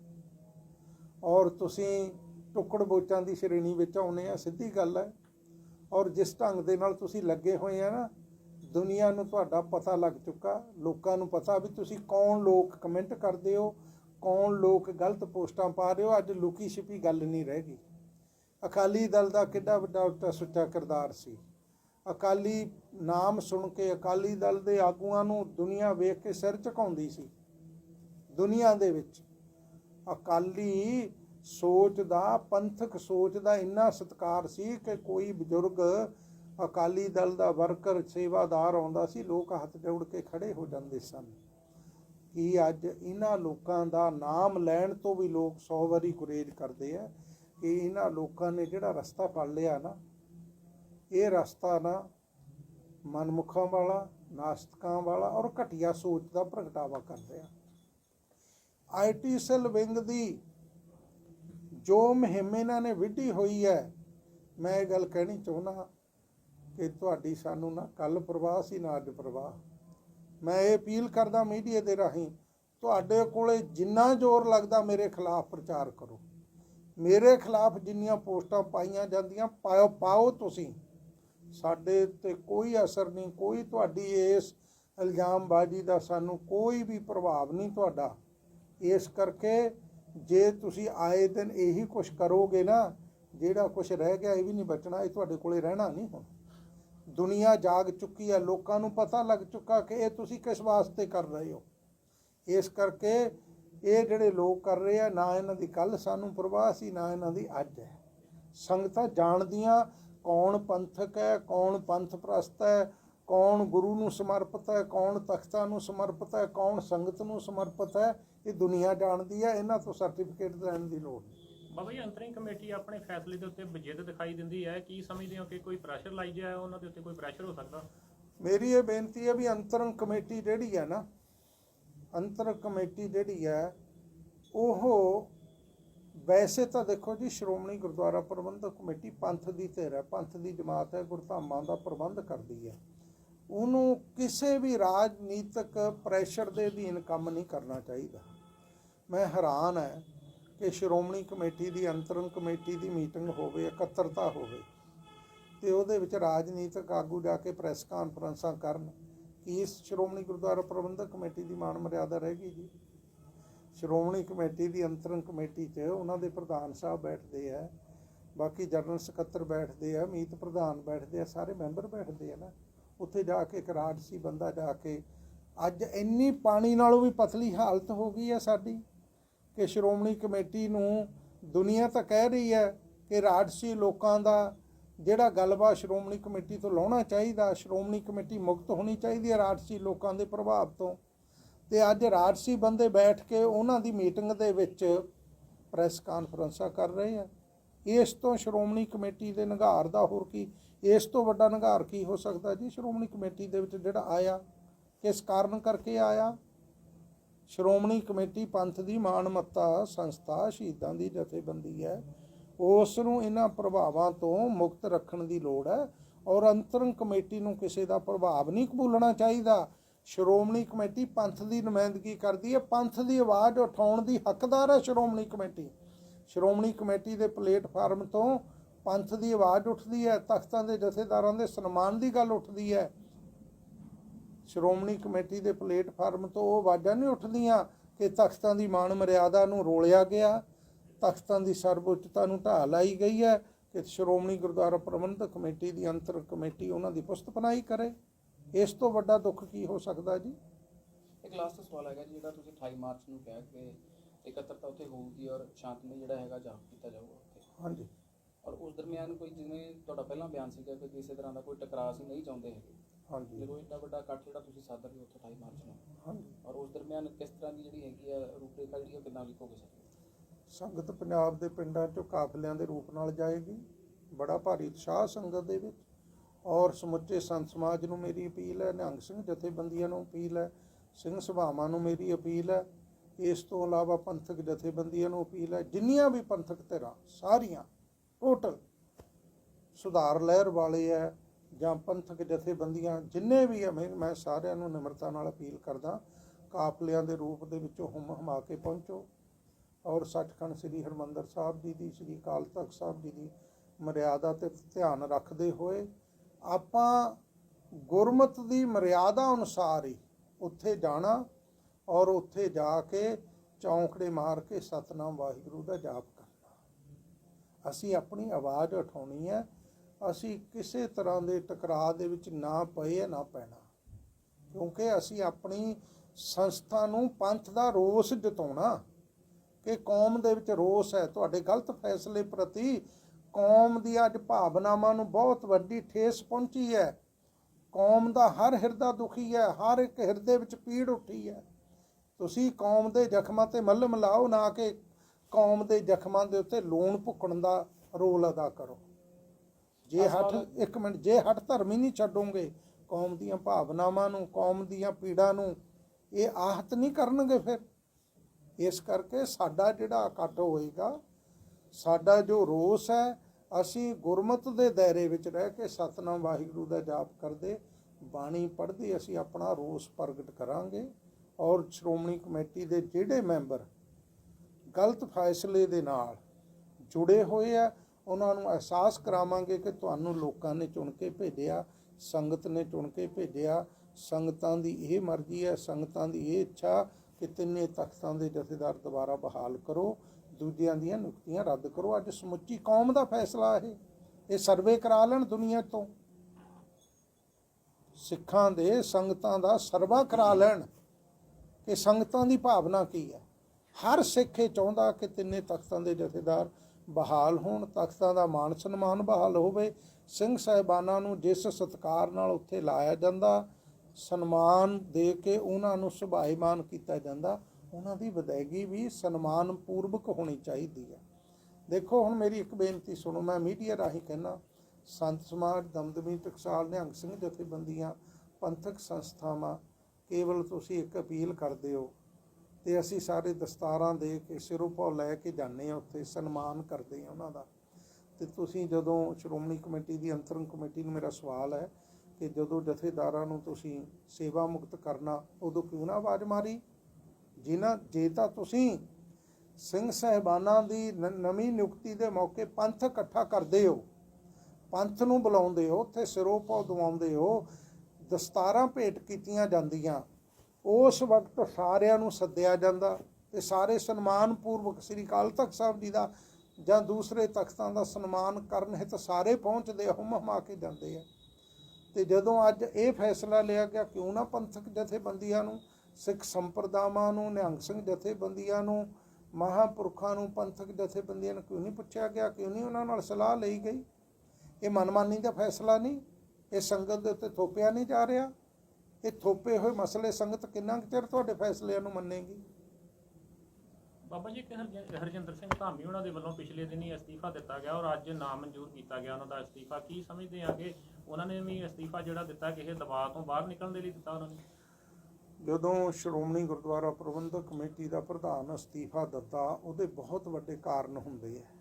ਔਰ ਤੁਸੀਂ ਟੁੱਕੜ ਬੋਚਾਂ ਦੀ ਸ਼੍ਰੇਣੀ ਵਿੱਚ ਆਉਨੇ ਆ, ਸਿੱਧੀ ਗੱਲ ਹੈ। ਔਰ ਜਿਸ ਢੰਗ ਦੇ ਨਾਲ ਤੁਸੀਂ ਲੱਗੇ ਹੋਏ ਆ ਨਾ, ਦੁਨੀਆ ਨੂੰ ਤੁਹਾਡਾ ਪਤਾ ਲੱਗ ਚੁੱਕਾ, ਲੋਕਾਂ ਨੂੰ ਪਤਾ ਵੀ ਤੁਸੀਂ ਕੌਣ ਲੋਕ ਕਮੈਂਟ ਕਰਦੇ ਹੋ, ਕੌਣ ਲੋਕ ਗਲਤ ਪੋਸਟਾਂ ਪਾ ਰਹੇ ਹੋ, ਅੱਜ ਲੁਕੀ ਛਿਪੀ ਗੱਲ ਨਹੀਂ ਰਹਿ ਗਈ। ਅਕਾਲੀ ਦਲ ਦਾ ਕਿੱਡਾ ਵੱਡਾ ਉੱਚਾ ਸੁੱਚਾ ਕਿਰਦਾਰ ਸੀ। ਅਕਾਲੀ ਨਾਮ ਸੁਣ ਕੇ ਅਕਾਲੀ ਦਲ ਦੇ ਆਗੂਆਂ ਨੂੰ ਦੁਨੀਆ ਵੇਖ ਕੇ ਸਿਰ ਝੁਕਾਉਂਦੀ ਸੀ। ਦੁਨੀਆ ਦੇ ਵਿੱਚ ਅਕਾਲੀ ਸੋਚ ਦਾ, ਪੰਥਕ ਸੋਚ ਦਾ ਇੰਨਾ ਸਤਿਕਾਰ ਸੀ ਕਿ ਕੋਈ ਬਜ਼ੁਰਗ ਅਕਾਲੀ ਦਲ ਦਾ ਵਰਕਰ, ਸੇਵਾਦਾਰ ਆਉਂਦਾ ਸੀ, ਲੋਕ ਹੱਥ ਜੋੜ ਕੇ ਖੜੇ ਹੋ ਜਾਂਦੇ ਸਨ। ਕਿ ਅੱਜ ਇਹਨਾਂ ਲੋਕਾਂ ਦਾ ਨਾਮ ਲੈਣ ਤੋਂ ਵੀ ਲੋਕ 100 ਵਾਰੀ ਗੁਰੇਜ਼ ਕਰਦੇ ਆ ਕਿ ਇਹਨਾਂ ਲੋਕਾਂ ਨੇ ਜਿਹੜਾ ਰਸਤਾ ਫੜ ਲਿਆ ਨਾ, ਇਹ ਰਸਤਾ ਨਾ ਮਨਮੁਖਾਂ ਵਾਲਾ, ਨਾਸਤਕਾਂ ਵਾਲਾ ਔਰ ਘਟੀਆ ਸੋਚ ਦਾ ਪ੍ਰਗਟਾਵਾ ਕਰ ਰਿਹਾ ਆਈਟੀ ਸੈੱਲ ਵਿੰਗ ਦੀ ਜੋ ਮੁਹਿੰਮ ਇਹਨਾਂ ਨੇ ਵਿੱਢੀ ਹੋਈ ਹੈ, ਮੈਂ ਇਹ ਗੱਲ ਕਹਿਣੀ ਚਾਹੁੰਦਾ ਕਿ ਤੁਹਾਡੀ ਸਾਨੂੰ ਨਾ ਕੱਲ ਪ੍ਰਵਾਹ ਸੀ, ਨਾ ਅੱਜ ਪ੍ਰਵਾਹ। ਮੈਂ ਇਹ ਅਪੀਲ ਕਰਦਾ ਮੀਡੀਆ ਦੇ ਰਾਹੀਂ, ਤੁਹਾਡੇ ਕੋਲੇ ਜਿੰਨਾ ਜ਼ੋਰ ਲੱਗਦਾ ਮੇਰੇ ਖਿਲਾਫ ਪ੍ਰਚਾਰ ਕਰੋ। ਮੇਰੇ ਖਿਲਾਫ ਜਿੰਨੀਆਂ ਪੋਸਟਾਂ ਪਾਈਆਂ ਜਾਂਦੀਆਂ ਪਾਓ ਪਾਓ ਤੁਸੀਂ। ਸਾਡੇ ਤੇ ਕੋਈ ਅਸਰ ਨਹੀਂ, ਕੋਈ ਤੁਹਾਡੀ ਇਸ ਇਲਜ਼ਾਮਬਾਜ਼ੀ ਦਾ ਸਾਨੂੰ ਕੋਈ ਵੀ ਪ੍ਰਭਾਵ ਨਹੀਂ ਤੁਹਾਡਾ। ਇਸ ਕਰਕੇ ਜੇ ਤੁਸੀਂ ਆਏ ਦਿਨ ਇਹੀ ਕੁਝ ਕਰੋਗੇ ਨਾ, ਜਿਹੜਾ ਕੁਝ ਰਹਿ ਗਿਆ ਇਹ ਵੀ ਨਹੀਂ ਬਚਣਾ, ਇਹ ਤੁਹਾਡੇ ਕੋਲੇ ਰਹਿਣਾ ਨਹੀਂ ਹੁਣ। ਦੁਨੀਆ ਜਾਗ ਚੁੱਕੀ ਹੈ ਲੋਕਾਂ ਨੂੰ ਪਤਾ ਲੱਗ ਚੁੱਕਾ ਕਿ ਇਹ ਤੁਸੀਂ ਕਿਸ ਵਾਸਤੇ ਕਰ ਰਹੇ ਹੋ। ਇਸ ਕਰਕੇ ਇਹ ਜਿਹੜੇ ਲੋਕ ਕਰ ਰਹੇ ਆ, ਨਾ ਇਹਨਾਂ ਦੀ ਕੱਲ ਸਾਨੂੰ ਪ੍ਰਵਾਹ ਸੀ, ਨਾ ਇਹਨਾਂ ਦੀ ਅੱਜ ਹੈ। ਸੰਗਤਾਂ ਜਾਣਦੀਆਂ ਕੌਣ ਪੰਥਕ ਹੈ, ਕੌਣ ਪੰਥ ਪ੍ਰਸਤ ਹੈ ਕੌਣ ਗੁਰੂ ਨੂੰ ਸਮਰਪਿਤ ਹੈ ਕੌਣ ਤਖਤਾਂ ਨੂੰ ਸਮਰਪਿਤ ਹੈ ਕੌਣ ਸੰਗਤ ਨੂੰ ਸਮਰਪਿਤ ਹੈ ਇਹ ਦੁਨੀਆ ਜਾਣਦੀ ਹੈ ਇਹਨਾਂ ਤੋਂ ਸਰਟੀਫਿਕੇਟ ਲੈਣ ਦੀ ਲੋੜ ਨਹੀਂ। ਬਾਬਾ ਜੀ ਅੰਤਰਿੰਗ ਕਮੇਟੀ ਆਪਣੇ ਫੈਸਲੇ ਦੇ ਉੱਤੇ ਬਜਿੱਦ ਦਿਖਾਈ ਦਿੰਦੀ ਹੈ ਕੀ ਸਮਝਦੇ ਹੋ ਕਿ ਕੋਈ ਪ੍ਰੈਸ਼ਰ ਲਾਈ ਜਾਏ ਉਹਨਾਂ ਦੇ ਉੱਤੇ ਕੋਈ ਪ੍ਰੈਸ਼ਰ ਹੋ ਸਕਦਾ? ਮੇਰੀ ਇਹ ਬੇਨਤੀ ਹੈ ਵੀ ਅੰਤਰੰਗ ਕਮੇਟੀ ਜਿਹੜੀ ਹੈ ਨਾ ਅੰਤਰੰਗ ਕਮੇਟੀ ਜਿਹੜੀ ਹੈ ਉਹ ਵੈਸੇ ਤਾਂ ਦੇਖੋ ਜੀ ਸ਼੍ਰੋਮਣੀ ਗੁਰਦੁਆਰਾ ਪ੍ਰਬੰਧਕ ਕਮੇਟੀ ਪੰਥ ਦੀ ਧਿਰ ਹੈ ਪੰਥ ਦੀ ਜਮਾਤ ਹੈ ਗੁਰਧਾਮਾਂ ਦਾ ਪ੍ਰਬੰਧ ਕਰਦੀ ਹੈ। ਉਹਨੂੰ ਕਿਸੇ ਵੀ ਰਾਜਨੀਤਿਕ ਪ੍ਰੈਸ਼ਰ ਦੇ ਅਧੀਨ ਕੰਮ ਨਹੀਂ ਕਰਨਾ ਚਾਹੀਦਾ। ਮੈਂ ਹੈਰਾਨ ਹੈ ਕਿ ਸ਼੍ਰੋਮਣੀ ਕਮੇਟੀ ਦੀ ਅੰਤਰੰਗ ਕਮੇਟੀ ਦੀ ਮੀਟਿੰਗ ਹੋਵੇ, ਇਕੱਤਰਤਾ ਹੋਵੇ, ਤੇ ਉਹਦੇ ਵਿੱਚ ਰਾਜਨੀਤਿਕ ਆਗੂ ਜਾ ਕੇ ਪ੍ਰੈਸ ਕਾਨਫਰੰਸਾਂ ਕਰਨ, ਕੀ ਇਸ ਸ਼੍ਰੋਮਣੀ ਗੁਰਦੁਆਰਾ ਪ੍ਰਬੰਧਕ ਕਮੇਟੀ ਦੀ ਮਾਣ ਮਰਿਆਦਾ ਰਹੇਗੀ ਜੀ? ਸ਼੍ਰੋਮਣੀ ਕਮੇਟੀ ਦੀ ਅੰਤਰੰਗ ਕਮੇਟੀ 'ਚ ਉਹਨਾਂ ਦੇ ਪ੍ਰਧਾਨ ਸਾਹਿਬ ਬੈਠਦੇ ਆ, ਬਾਕੀ ਜਨਰਲ ਸਕੱਤਰ ਬੈਠਦੇ ਆ, ਮੀਤ ਪ੍ਰਧਾਨ ਬੈਠਦੇ ਆ, ਸਾਰੇ ਮੈਂਬਰ ਬੈਠਦੇ ਆ ਨਾ। ਉੱਥੇ ਜਾ ਕੇ ਇੱਕ ਰਾਜਸੀ ਬੰਦਾ ਜਾ ਕੇ, ਅੱਜ ਇੰਨੀ ਪਾਣੀ ਨਾਲੋਂ ਵੀ ਪਤਲੀ ਹਾਲਤ ਹੋ ਗਈ ਹੈ ਸਾਡੀ ਕਿ ਸ਼੍ਰੋਮਣੀ ਕਮੇਟੀ ਨੂੰ ਦੁਨੀਆ ਤਾਂ ਕਹਿ ਰਹੀ ਹੈ ਕਿ ਰਾਜਸੀ ਲੋਕਾਂ ਦਾ ਜਿਹੜਾ ਗੱਲਬਾਤ ਸ਼੍ਰੋਮਣੀ ਕਮੇਟੀ ਤੋਂ ਲਾਉਣਾ ਚਾਹੀਦਾ, ਸ਼੍ਰੋਮਣੀ ਕਮੇਟੀ ਮੁਕਤ ਹੋਣੀ ਚਾਹੀਦੀ ਹੈ ਰਾਜਸੀ ਲੋਕਾਂ ਦੇ ਪ੍ਰਭਾਵ ਤੋਂ। ਤੇ ਅੱਜ ਰਾਜਸੀ ਬੰਦੇ ਬੈਠ ਕੇ ਉਹਨਾਂ ਦੀ ਮੀਟਿੰਗ ਦੇ ਵਿੱਚ ਪ੍ਰੈਸ ਕਾਨਫਰੰਸਾਂ ਕਰ ਰਹੇ ਆ। ਇਸ ਤੋਂ ਸ਼੍ਰੋਮਣੀ ਕਮੇਟੀ ਦੇ ਨਿਘਾਰ ਦਾ ਹੋਰ ਕੀ? ਇਸ ਤੋਂ ਵੱਡਾ ਨਿਘਾਰ ਕੀ ਹੋ ਸਕਦਾ ਜੀ? ਸ਼੍ਰੋਮਣੀ ਕਮੇਟੀ ਦੇ ਵਿੱਚ ਜਿਹੜਾ ਆਇਆ, ਕਿਸ ਕਾਰਨ ਕਰਕੇ ਆਇਆ? ਸ਼੍ਰੋਮਣੀ ਕਮੇਟੀ ਪੰਥ ਦੀ ਮਾਨਮੱਤਾ ਸੰਸਥਾ ਸ਼ਹੀਦਾਂ ਦੀ ਜਥੇਬੰਦੀ ਹੈ। ਉਸ ਨੂੰ ਇਹਨਾਂ ਪ੍ਰਭਾਵਾਂ ਤੋਂ ਮੁਕਤ ਰੱਖਣ ਦੀ ਲੋੜ ਹੈ ਔਰ ਅੰਤਰੰਗ ਕਮੇਟੀ ਨੂੰ ਕਿਸੇ ਦਾ ਪ੍ਰਭਾਵ ਨਹੀਂ ਕਬੂਲਣਾ ਚਾਹੀਦਾ। ਸ਼੍ਰੋਮਣੀ ਕਮੇਟੀ ਪੰਥ ਦੀ ਨੁਮਾਇੰਦਗੀ ਕਰਦੀ ਹੈ। ਪੰਥ ਦੀ ਆਵਾਜ਼ ਉਠਾਉਣ ਦੀ ਹੱਕਦਾਰ ਹੈ ਸ਼੍ਰੋਮਣੀ ਕਮੇਟੀ। ਸ਼੍ਰੋਮਣੀ ਕਮੇਟੀ ਦੇ ਪਲੇਟਫਾਰਮ ਤੋਂ ਪੰਥ ਦੀ ਆਵਾਜ਼ ਉੱਠਦੀ ਹੈ, ਤਖਤਾਂ ਦੇ ਜਥੇਦਾਰਾਂ ਦੇ ਸਨਮਾਨ ਦੀ ਗੱਲ ਉੱਠਦੀ ਹੈ। ਸ਼੍ਰੋਮਣੀ ਕਮੇਟੀ ਦੇ ਪਲੇਟਫਾਰਮ ਤੋਂ ਉਹ ਆਵਾਜ਼ਾਂ ਨਹੀਂ ਉੱਠਦੀਆਂ ਕਿ ਤਖਤਾਂ ਦੀ ਮਾਣ ਮਰਿਆਦਾ ਨੂੰ ਰੋਲਿਆ ਗਿਆ, ਤਖਤਾਂ ਦੀ ਸਰਵਉੱਚਤਾ ਨੂੰ ਢਾਹ ਲਾਈ ਗਈ ਹੈ ਕਿ ਸ਼੍ਰੋਮਣੀ ਗੁਰਦੁਆਰਾ ਪ੍ਰਬੰਧਕ ਕਮੇਟੀ ਦੀ ਅੰਤਰ ਕਮੇਟੀ ਉਹਨਾਂ ਦੀ ਪੁਸਤਪਨਾਈ ਕਰੇ। ਇਸ ਤੋਂ ਵੱਡਾ ਦੁੱਖ ਕੀ ਹੋ ਸਕਦਾ ਜੀ? ਇੱਕ ਲਾਸਟ ਸਵਾਲ ਹੈਗਾ ਜੀ, ਜਿਹੜਾ ਤੁਸੀਂ 28 ਮਾਰਚ ਨੂੰ ਕਿਹਾ ਕਿ ਇਕੱਤਰਤਾ ਉੱਥੇ ਹੋਊਗੀ ਔਰ ਸ਼ਾਂਤਮਈ ਜਿਹੜਾ ਹੈਗਾ ਜਾਪ ਕੀਤਾ ਜਾਊਗਾ ਉੱਥੇ। ਹਾਂਜੀ। ਔਰ ਉਸ ਦਰਮਿਆਨ ਕੋਈ ਜਿਵੇਂ ਤੁਹਾਡਾ ਪਹਿਲਾਂ ਬਿਆਨ ਸੀਗਾ ਕਿ ਕਿਸੇ ਤਰ੍ਹਾਂ ਦਾ ਕੋਈ ਟਕਰਾਅ ਸੀ ਨਹੀਂ ਚਾਹੁੰਦੇ ਹੈਗੇ। ਹਾਂਜੀ। ਜਦੋਂ ਇੰਨਾ ਵੱਡਾ ਇਕੱਠ ਜਿਹੜਾ ਤੁਸੀਂ ਸੱਦ ਰਹੇ ਹੋ ਉੱਥੇ 28 ਮਾਰਚ ਨੂੰ। ਹਾਂਜੀ। ਔਰ ਉਸ ਦਰਮਿਆਨ ਕਿਸ ਤਰ੍ਹਾਂ ਦੀ ਜਿਹੜੀ ਹੈਗੀ ਆ ਰੂਪਰੇਖਾ ਜਿਹੜੀ ਉਹ ਕਿੰਨਾ ਲਿਖੋਗੇ ਸਰ? ਸੰਗਤ ਪੰਜਾਬ ਦੇ ਪਿੰਡਾਂ ਚੋਂ ਕਾਫਲਿਆਂ ਦੇ ਰੂਪ ਨਾਲ ਜਾਏਗੀ। ਬੜਾ ਭਾਰੀ ਉਤਸ਼ਾਹ ਸੰਗਤ ਦੇ ਵਿੱਚ। ਔਰ ਸਮੁੱਚੇ ਸੰਤ ਸਮਾਜ ਨੂੰ ਮੇਰੀ ਅਪੀਲ ਹੈ ਨਿਹੰਗ ਸਿੰਘ ਜਥੇਬੰਦੀਆਂ ਨੂੰ ਅਪੀਲ ਹੈ ਸਿੰਘ ਸਭਾਵਾਂ ਨੂੰ ਮੇਰੀ ਅਪੀਲ ਹੈ। ਇਸ ਤੋਂ ਇਲਾਵਾ ਪੰਥਕ ਜਥੇਬੰਦੀਆਂ ਨੂੰ ਅਪੀਲ ਹੈ, ਜਿੰਨੀਆਂ ਵੀ ਪੰਥਕ ਧਿਰਾਂ, ਸਾਰੀਆਂ ਟੋਟਲ ਸੁਧਾਰ ਲਹਿਰ ਵਾਲੇ ਹੈ ਜਾਂ ਪੰਥਕ ਜਥੇਬੰਦੀਆਂ, ਜਿੰਨੇ ਵੀ ਹੈ, ਮੈਂ ਮੈਂ ਸਾਰਿਆਂ ਨੂੰ ਨਿਮਰਤਾ ਨਾਲ ਅਪੀਲ ਕਰਦਾ, ਕਾਫਲਿਆਂ ਦੇ ਰੂਪ ਦੇ ਵਿੱਚੋਂ ਹੁਮ ਹਮਾ ਕੇ ਪਹੁੰਚੋ ਔਰ ਸੱਚਖੰਡ ਸ੍ਰੀ ਹਰਮੰਦਰ ਸਾਹਿਬ ਜੀ ਦੀ, ਸ੍ਰੀ ਅਕਾਲ ਤਖਤ ਸਾਹਿਬ ਜੀ ਦੀ ਮਰਿਆਦਾ ਤੇ ਧਿਆਨ ਰੱਖਦੇ ਹੋਏ, ਆਪਾਂ ਗੁਰਮਤ ਦੀ ਮਰਿਆਦਾ ਅਨੁਸਾਰ ਹੀ ਉੱਥੇ ਜਾਣਾ ਔਰ ਉੱਥੇ ਜਾ ਕੇ ਚੌਂਕੜੇ ਮਾਰ ਕੇ ਸਤਨਾਮ ਵਾਹਿਗੁਰੂ ਦਾ ਜਾਪ ਕਰਨਾ। ਅਸੀਂ ਆਪਣੀ ਆਵਾਜ਼ ਉਠਾਉਣੀ ਹੈ। ਅਸੀਂ ਕਿਸੇ ਤਰ੍ਹਾਂ ਦੇ ਟਕਰਾਅ ਦੇ ਵਿੱਚ ਨਾ ਪਏ ਨਾ ਪੈਣਾ। ਕਿਉਂਕਿ ਅਸੀਂ ਆਪਣੀ ਸੰਸਥਾ ਨੂੰ ਪੰਥ ਦਾ ਰੋਸ ਜਤਾਉਣਾ ਕਿ ਕੌਮ ਦੇ ਵਿੱਚ ਰੋਸ ਹੈ। ਤੁਹਾਡੇ ਗਲਤ ਫੈਸਲੇ ਪ੍ਰਤੀ ਕੌਮ ਦੀ ਅੱਜ ਭਾਵਨਾਵਾਂ ਨੂੰ ਬਹੁਤ ਵੱਡੀ ਠੇਸ ਪਹੁੰਚੀ ਹੈ। ਕੌਮ ਦਾ ਹਰ ਹਿਰਦਾ ਦੁਖੀ ਹੈ, ਹਰ ਇੱਕ ਹਿਰਦੇ ਵਿੱਚ ਪੀੜ ਉੱਠੀ ਹੈ। ਤੁਸੀਂ ਕੌਮ ਦੇ ਜ਼ਖਮਾਂ ਤੇ ਮੱਲਮ ਲਾਓ ਨਾ ਕਿ ਕੌਮ ਦੇ ਜ਼ਖਮਾਂ ਦੇ ਉੱਤੇ ਲੂਣ ਭੁੱਕਣ ਦਾ ਰੋਲ ਅਦਾ ਕਰੋ। ਜੇ ਹੱਠ ਇੱਕ ਮਿੰਟ ਜੇ ਹੱਠ ਧਰਮ ਹੀ ਨਹੀਂ ਛੱਡੋਗੇ ਕੌਮ ਦੀਆਂ ਭਾਵਨਾਵਾਂ ਨੂੰ ਕੌਮ ਦੀਆਂ ਪੀੜਾਂ ਨੂੰ ਇਹ ਆਹਤ ਨਹੀਂ ਕਰਨਗੇ ਫਿਰ। ਇਸ ਕਰਕੇ ਸਾਡਾ ਜਿਹੜਾ ਇਕੱਠ ਹੋਏਗਾ ਸਾਡਾ ਜੋ ਰੋਸ ਹੈ ਅਸੀਂ ਗੁਰਮਤ ਦੇ ਦਾਇਰੇ ਵਿੱਚ ਰਹਿ ਕੇ ਸਤਨਾਮ ਵਾਹਿਗੁਰੂ ਦਾ ਜਾਪ ਕਰਦੇ ਬਾਣੀ ਪੜ੍ਹਦੇ ਅਸੀਂ ਆਪਣਾ ਰੋਸ ਪ੍ਰਗਟ ਕਰਾਂਗੇ। ਔਰ ਸ਼੍ਰੋਮਣੀ ਕਮੇਟੀ ਦੇ ਜਿਹੜੇ ਮੈਂਬਰ ਗਲਤ ਫੈਸਲੇ ਦੇ ਨਾਲ ਜੁੜੇ ਹੋਏ ਆ, ਉਹਨਾਂ ਨੂੰ ਅਹਿਸਾਸ ਕਰਾਵਾਂਗੇ ਕਿ ਤੁਹਾਨੂੰ ਲੋਕਾਂ ਨੇ ਚੁਣ ਕੇ ਭੇਜਿਆ, ਸੰਗਤ ਨੇ ਚੁਣ ਕੇ ਭੇਜਿਆ, ਸੰਗਤਾਂ ਦੀ ਇਹ ਮਰਜ਼ੀ ਹੈ, ਸੰਗਤਾਂ ਦੀ ਇਹ ਇੱਛਾ ਕਿ ਤਿੰਨੇ ਤਖਤਾਂ ਦੇ ਜਥੇਦਾਰ ਦੁਬਾਰਾ ਬਹਾਲ ਕਰੋ, ਦੂਜਿਆਂ ਦੀਆਂ ਨੁਕਤੀਆਂ ਰੱਦ ਕਰੋ। ਅੱਜ ਸਮੁੱਚੀ ਕੌਮ ਦਾ ਫੈਸਲਾ ਇਹ ਇਹ ਸਰਵੇ ਕਰਾ ਲੈਣ ਦੁਨੀਆ ਤੋਂ। ਸਿੱਖਾਂ ਦੇ ਸੰਗਤਾਂ ਦਾ ਸਰਵਾ ਕਰਾ ਲੈਣ। ਕਿ ਸੰਗਤਾਂ ਦੀ ਭਾਵਨਾ ਕੀ ਹੈ? ਹਰ ਸਿੱਖ ਇਹ ਚਾਹੁੰਦਾ ਕਿ ਤਿੰਨੇ ਤਖਤਾਂ ਦੇ ਜਥੇਦਾਰ ਬਹਾਲ ਹੋਣ, ਤਖਤਾਂ ਦਾ ਮਾਣ ਸਨਮਾਨ ਬਹਾਲ ਹੋਵੇ। ਸਿੰਘ ਸਾਹਿਬਾਨਾਂ ਨੂੰ ਜਿਸ ਸਤਕਾਰ ਨਾਲ ਉੱਥੇ ਲਾਇਆ ਜਾਂਦਾ, ਸਨਮਾਨ ਦੇ ਕੇ ਉਹਨਾਂ ਨੂੰ ਸੁਭਾਈਮਾਨ ਕੀਤਾ ਜਾਂਦਾ, ਉਹਨਾਂ ਦੀ ਵਿਦਾਇਗੀ ਵੀ ਸਨਮਾਨ ਪੂਰਵਕ ਹੋਣੀ ਚਾਹੀਦੀ ਹੈ। ਦੇਖੋ, ਹੁਣ ਮੇਰੀ ਇੱਕ ਬੇਨਤੀ ਸੁਣੋ, ਮੈਂ ਮੀਡੀਆ ਰਾਹੀਂ ਕਹਿਣਾ ਸੰਤ ਸਮਾਜ, ਦਮਦਮੀ, ਟਕਸਾਲ, ਨਿਹੰਗ ਸਿੰਘ ਜਥੇਬੰਦੀਆਂ, ਪੰਥਕ ਸੰਸਥਾਵਾਂ ਕੇਵਲ ਤੁਸੀਂ ਇੱਕ ਅਪੀਲ ਕਰਦੇ ਹੋ ਤੇ ਅਸੀਂ ਸਾਰੇ ਦਸਤਾਰਾਂ ਦੇ ਕੇ ਸਿਰੋਂ ਪਾਉ ਲੈ ਕੇ ਜਾਂਦੇ ਆ ਉੱਥੇ, ਸਨਮਾਨ ਕਰਦੇ ਆ ਉਹਨਾਂ ਦਾ। ਤੇ ਤੁਸੀਂ ਜਦੋਂ ਸ਼੍ਰੋਮਣੀ ਕਮੇਟੀ ਦੀ ਅੰਤਰੰਗ ਕਮੇਟੀ ਨੂੰ ਮੇਰਾ ਸਵਾਲ ਹੈ ਕਿ ਜਦੋਂ ਜਥੇਦਾਰਾਂ ਨੂੰ ਤੁਸੀਂ ਸੇਵਾ ਮੁਕਤ ਕਰਨਾ, ਉਦੋਂ ਕਿਉਂ ਨਾ ਆਵਾਜ਼ ਮਾਰੀ? ਜਿਨ੍ਹਾਂ, ਜੇ ਤਾਂ ਤੁਸੀਂ ਸਿੰਘ ਸਹਿਬਾਨਾਂ ਦੀ ਨ- ਨਵੀਂ ਨਿਯੁਕਤੀ ਦੇ ਮੌਕੇ ਪੰਥ ਇਕੱਠਾ ਕਰਦੇ ਹੋ, ਪੰਥ ਨੂੰ ਬੁਲਾਉਂਦੇ ਹੋ, ਉੱਥੇ ਸਿਰੋਂ ਪਾਉ ਦਵਾਉਂਦੇ ਹੋ ਦਸਤਾਰਾਂ ਭੇਟ ਕੀਤੀਆਂ ਜਾਂਦੀਆਂ। ਉਸ ਵਕਤ ਸਾਰਿਆਂ ਨੂੰ ਸੱਦਿਆ ਜਾਂਦਾ ਤੇ ਸਾਰੇ ਸਨਮਾਨ ਪੂਰਵਕ ਸ੍ਰੀ ਅਕਾਲ ਤਖਤ ਸਾਹਿਬ ਜੀ ਦਾ ਜਾਂ ਦੂਸਰੇ ਤਖਤਾਂ ਦਾ ਸਨਮਾਨ ਕਰਨ ਹਿਤ ਸਾਰੇ ਪਹੁੰਚਦੇ ਆ, ਹਮਾ ਕੇ ਜਾਂਦੇ ਆ। ਤੇ ਜਦੋਂ ਅੱਜ ਇਹ ਫੈਸਲਾ ਲਿਆ ਗਿਆ ਕਿਉਂ ਨਾ ਪੰਥਕ ਜਥੇਬੰਦੀਆਂ ਨੂੰ ਸਿੱਖ ਸੰਪਰਦਾਵਾਂ ਨੂੰ ਨਿਹੰਗ ਸਿੰਘ ਜਥੇਬੰਦੀਆਂ ਨੂੰ ਮਹਾਂਪੁਰਖਾਂ ਨੂੰ ਪੰਥਕ ਜਥੇਬੰਦੀਆਂ ਨੂੰ ਕਿਉਂ ਨਹੀਂ ਪੁੱਛਿਆ ਗਿਆ ਕਿਉਂ ਨਹੀਂ ਉਹਨਾਂ ਨਾਲ ਸਲਾਹ ਲਈ ਗਈ? ਇਹ ਮਨਮਾਨੀ ਦਾ ਫੈਸਲਾ ਨਹੀਂ। ਇਹ ਸੰਗਤ ਦੇ ਉੱਤੇ ਥੋਪਿਆ ਨਹੀਂ ਜਾ ਰਿਹਾ। ਇਹ ਥੋਪੇ ਹੋਏ ਮਸਲੇ ਸੰਗਤ ਕਿੰਨਾ ਕੁ ਚਿਰ ਤੁਹਾਡੇ ਫੈਸਲਿਆਂ ਨੂੰ ਮੰਨੇਗੀ? ਬਾਬਾ ਜੀ ਕਿ ਹਰਜ- ਹਰਜਿੰਦਰ ਸਿੰਘ ਧਾਮੀ ਉਹਨਾਂ ਦੇ ਵੱਲੋਂ ਪਿਛਲੇ ਦਿਨੀ ਅਸਤੀਫਾ ਦਿੱਤਾ ਗਿਆ ਔਰ ਅੱਜ ਨਾਮਨਜ਼ੂਰ ਕੀਤਾ ਗਿਆ। ਉਹਨਾਂ ਦਾ ਅਸਤੀਫਾ ਕੀ ਸਮਝਦੇ ਆ ਕਿ ਉਹਨਾਂ ਨੇ ਵੀ ਅਸਤੀਫਾ ਜਿਹੜਾ ਦਿੱਤਾ ਕਿਸੇ ਦਬਾਅ ਤੋਂ ਬਾਹਰ ਨਿਕਲਣ ਦੇ ਲਈ ਦਿੱਤਾ ਉਹਨਾਂ ਨੇ? ਜਦੋਂ ਸ਼੍ਰੋਮਣੀ ਗੁਰਦੁਆਰਾ ਪ੍ਰਬੰਧਕ ਕਮੇਟੀ ਦਾ ਪ੍ਰਧਾਨ ਅਸਤੀਫਾ ਦਿੱਤਾ ਉਹਦੇ ਬਹੁਤ ਵੱਡੇ ਕਾਰਨ ਹੁੰਦੇ ਆ।